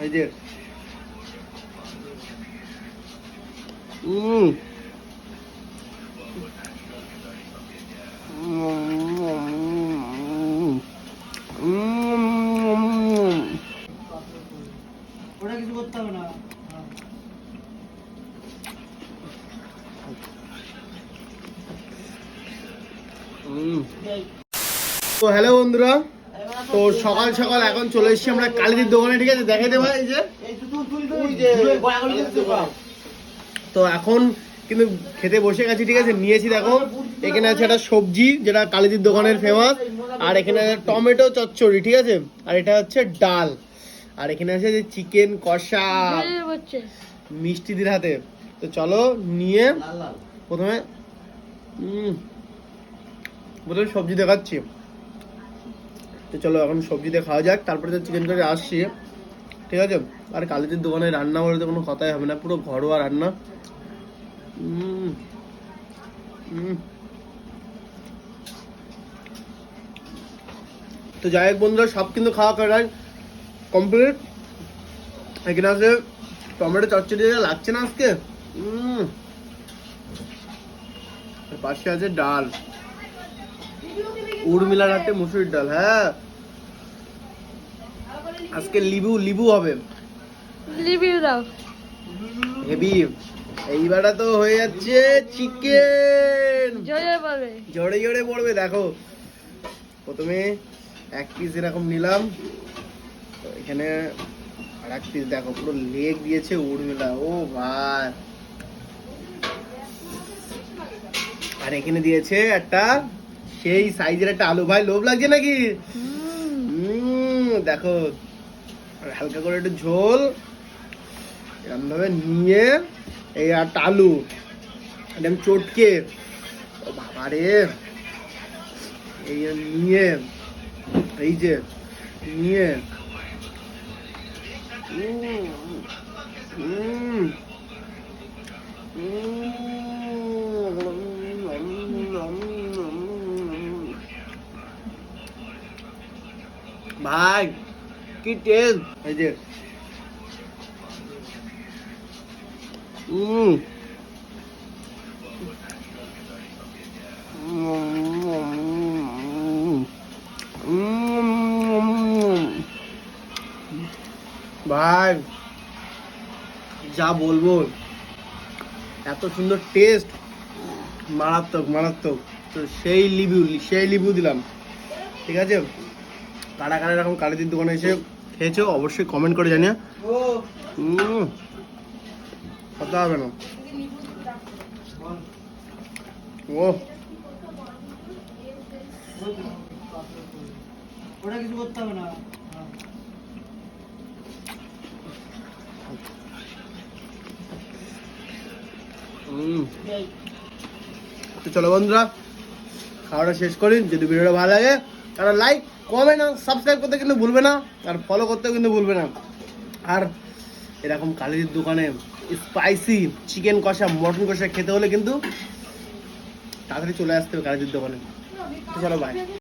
এই যে উম ওটা কিছু করতে হবে না তো হ্যালো বন্ধুরা তো সকাল সকাল এখন চলে এসেছি আমরা কালিদির দোকানে ঠিক আছে? দেখে দেবো এই যে। এই তুই তুই তুই ওই যে গয়াগুলি দেখতে পাও। তো এখন কিন্তু খেতে বসে গেছি ঠিক আছে? নিয়েছি দেখো এখানে আছে একটা সবজি যেটা কালিদির দোকানের ফেমাস আর এখানে আছে টমেটো চচ্চড়ি ঠিক আছে? আর এটা হচ্ছে ডাল। আর এখানে আছে যে চিকেন কষা। মিষ্টিদের হাতে। তো চলো নিয়ে প্রথমে উম, প্রথমে সবজি দেখাচ্ছি। তো চলো এখন সবজি দিয়ে খাওয়া যাক, তারপরে তো চিকেন করে আসছি। ঠিক আছে? আর কালিদের দোকানে রান্না বলতে কোনো কথাই হবে না, পুরো ঘরোয়া রান্না। তো যাই হোক বন্ধুরা, সব কিন্তু খাওয়া করার কমপ্লিট এখানে আছে টমেটো চচ্চড়ি লাগছে না আজকে? পাশে আছে ডাল। উর্মিলার হাতে মুসুরির ডাল হ্যাঁ। আজকে লিবু লিবু হবে। রিভিউ দাও। হেভি এইবারটা তো হয়ে যাচ্ছে চিকেন জোরে জোরে পড়বে দেখো। প্রথমে এক পিস এরকম নিলাম। তো এখানে আর এক পিস দেখো পুরো লেগ দিয়েছে উর্মিলা। ও ভাই। আর এখানে দিয়েছে একটা সেই সাইজের একটা আলু। ভাই লোভ লাগছে নাকি? দেখো। হালকা করে একটু ঝোল এরকম ভাবে নিয়ে এই একটা আলু একদম চটকে। ও বাবা রে। এই নিয়ে এই যে নিয়ে। উম, ভাই, কি টেস্ট? যে। ভাই, যা বলব, এত সুন্দর টেস্ট। মারাত্মক মারাত্মক। তো সেই লিবু সেই লিবু দিলাম। ঠিক আছে? কারা কারা এরকম কালিদির দোকানে এসে খেয়েছো অবশ্যই কমেন্ট করে জানিয়ে কথা হবে না। ও। ওটা কিছু করতে হবে না। তো চলো বন্ধুরা খাওয়াটা শেষ করি। যদি ভিডিওটা ভালো লাগে তাহলে লাইক কমেন্ট না সাবস্ক্রাইব করতে কিন্তু ভুলবে না, আর ফলো করতেও কিন্তু ভুলবে না। আর এরকম কালির দোকানে স্পাইসি চিকেন কষা মটন কষা খেতে হলে কিন্তু তাড়াতাড়ি চলে আসতে হবে কালির দোকানে। চলো বাই